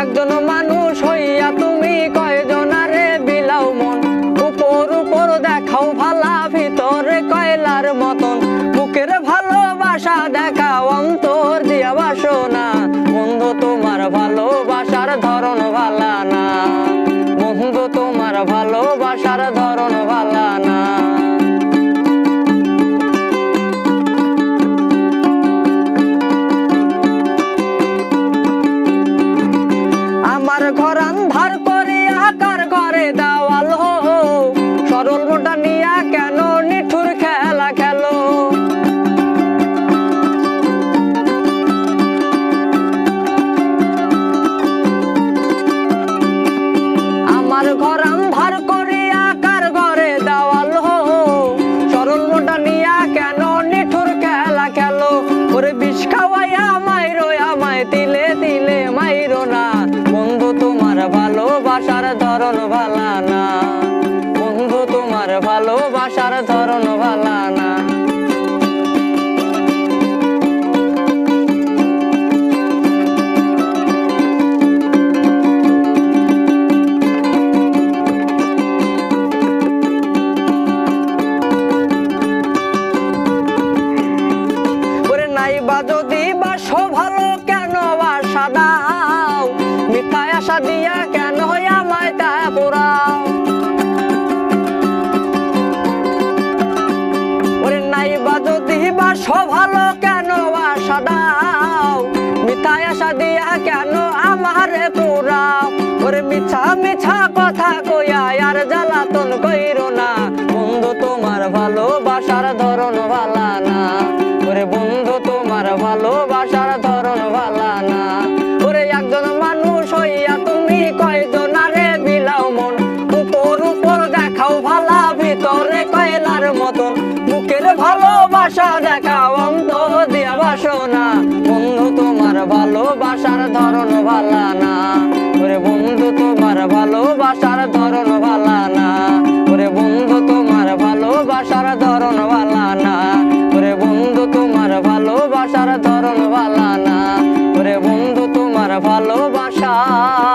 একজন মানুষ হইয়া তুমি কয়জনারে বিলাও মন? উপর উপর দেখাও ভালা, ভিতরে কয়লার মতন। বুকের ভালোবাসা দেখাও, অন্তর দিয়া বাসো না বন্ধু, তোমার ভালোবাসার ধরন ভালা না। বন্ধু, তোমার ভালোবাসার ধরন আমার ঘর ভালোবাসার ধরন বাসো ভালো কেন আশা দাও? আশা দিয়া কেন আমারে পুরাও ওরে মিছা মিছা কথা কইয়া আর জ্বালাতন কইরো না। বন্ধু তোমার ভালোবাসার ধরন ভালা না। ওরে বন্ধু তোমার ভালোবাসার ভালোবাসা দেখাও অন্তর দিয়া বাসনা। বন্ধু, তোমার ভালোবাসার ধরন ভালা না ওরে বন্ধু, তোমার ভালোবাসার ধরন ভালা না ওরে বন্ধু, তোমার ভালোবাসার ধরন ভালা না ওরে বন্ধু, তোমার ভালোবাসার ধরন ভালা না ওরে বন্ধু, তোমার ভালোবাসার ধরন ভালা